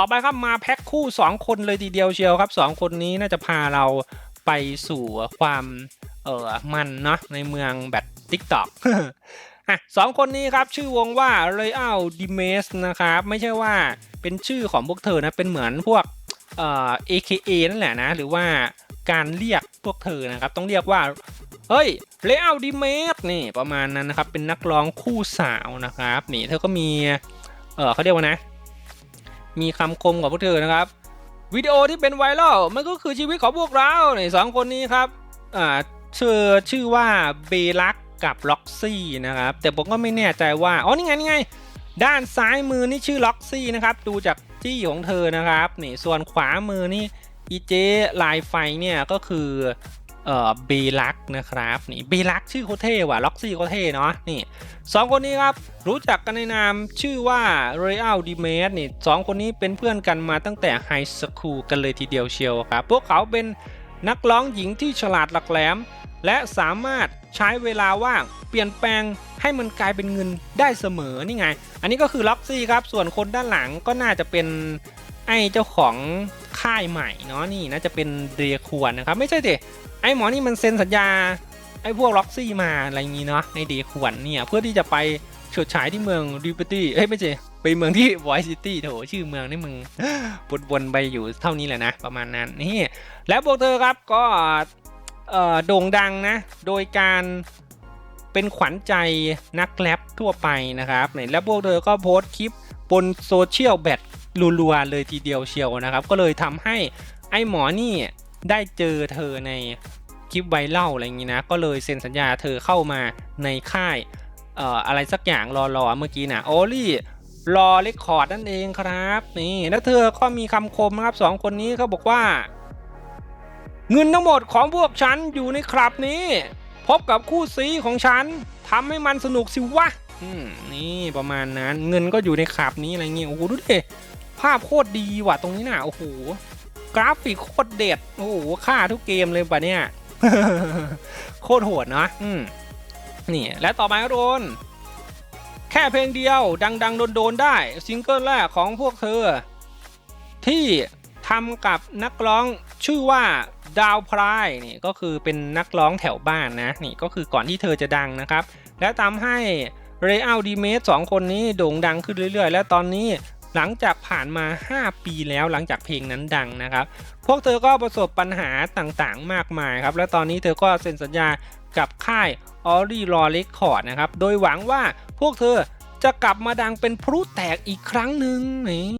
ต่อไปครับมาแพ็คคู่ 2 คนเลยทีเดียวเชียวครับ 2 คนนี้น่าจะพาเราไปสู่ความเออมันเนาะในเมืองแบบ TikTok อะสองคนนี้ครับชื่อวงว่า Royal d i m e s นะครับ ไม่ใช่ว่าเป็นชื่อของพวกเธอนะ เป็นเหมือนพวกเอ่อ AKA นั่นแหละนะ หรือว่าการเรียกพวกเธอนะครับ ต้องเรียกว่า เฮ้ยเลอาดิเมสนี่ประมาณนั้นนะครับ เป็นนักร้องคู่สาวนะครับ นี่เธอก็มี เออเขาเรียกว่านะ มีคำคมกับพวกเธอนะครับ วิดีโอที่เป็นไวรัลมันก็คือชีวิตของพวกเราเนี่ยสองคนนี้ครับอ่าชื่อชื่อว่าเบลักกับล็อกซี่นะครับ แต่ผมก็ไม่แน่ใจว่าอ๋อนี่ไงนี่ไง ด้านซ้ายมือนี่ชื่อล็อกซี่นะครับ ดูจากจี้ของเธอนะครับนี่ส่วนขวามือนี่อีเจลายไฟเนี่ยก็คือ เอ่อเบลักนะครับนี่เบลักชื่อโคเท่ว่ะล็อกซี่โคเท่เนาะนี่สองคนนี้ครับรู้จักกันในนามชื่อว่า Royal d i m e s นี่สองคนนี้เป็นเพื่อนกันมาตั้งแต่ไฮสคูลกันเลยทีเดียวเชียวครับ พวกเขาเป็นนักร้องหญิงที่ฉลาดหลักแหลม และสามารถใช้เวลาว่างเปลี่ยนแปลงให้มันกลายเป็นเงินได้เสมอนี่ไง อันนี้ก็คือล็อกซี่ครับ ส่วนคนด้านหลังก็น่าจะเป็น ไอ้เจ้าของค่ายใหม่เนาะนี่น่าจะเป็นเดียควรนะครับ ไม่ใช่ดิไอ้หมอนี่มันเซ็นสัญญาไอ้พวกล็อกซี่มาอะไรอย่างงี้เนาะในเดียควรเนี่ยเพื่อที่จะไปเฉิดฉายที่เมืองดิปตี้เอ้ยไม่ใช่ไปเมืองที่ไวซิตี้โถชื่อเมืองนี่มึงวนๆไปอยู่เท่านี้แหละนะ ประมาณนั้นนี่แล้วพวกเธอครับก็โด่งดังนะ โดยการเป็นขวัญใจนักแรปทั่วไปนะครับแล้วพวกเธอก็โพสต์คลิปบนโซเชียลแบท รัวๆเลยทีเดียวเชียวนะครับ ก็เลยทำให้ไอ้หมอนี่ได้เจอเธอในคลิปไวรัลอะไรอย่างนี้นะ ก็เลยเซ็นสัญญาเธอเข้ามาในค่ายเอ่ออะไรสักอย่างรอๆเมื่อกี้นะโอลี่รอเลคคอร์ดนั่นเองครับนี่แล้วเธอก็มีคำคมนะครับสองคนนี้เขาบอกว่า เงินทั้งหมดของพวกฉันอยู่ในคลับนี้ พบกับคู่ซีของฉันทำให้มันสนุกสิวะนี่ประมาณนั้นเงินก็อยู่ในคลับนี้อะไรเงี้ยโอ้โหดูดิ ภาพโคตรดีว่ะตรงนี้น่ะโอ้โหกราฟิกโคตรเด็ดโอ้โหค่าทุกเกมเลยป่ะเนี่ยโคตรโหดนะอืมนี่และต่อไปก็โดน แค่เพลงเดียว ดัง ๆ โดน ๆ ได้ ซิงเกิลแรกของพวกเธอ ที่ทำกับนักร้องชื่อว่าดาวพรายนี่ก็คือเป็นนักร้องแถวบ้านนะนี่ก็คือก่อนที่เธอจะดังนะครับ และทำให้เรอัลดีเมสสองคนนี้โด่งดังขึ้นเรื่อย ๆ และตอนนี้ หลังจากผ่านมา 5 ปีแล้วหลังจากเพลงนั้นดังนะครับ พวกเธอก็ประสบปัญหาต่างๆ มากมายครับ และตอนนี้เธอก็เซ็นสัญญากับค่ายออรี่รอเ e คคอร์ดนะครับ โดยหวังว่าพวกเธอจะกลับมาดังเป็นพลุแตกอีกครั้งหนึ่งนี่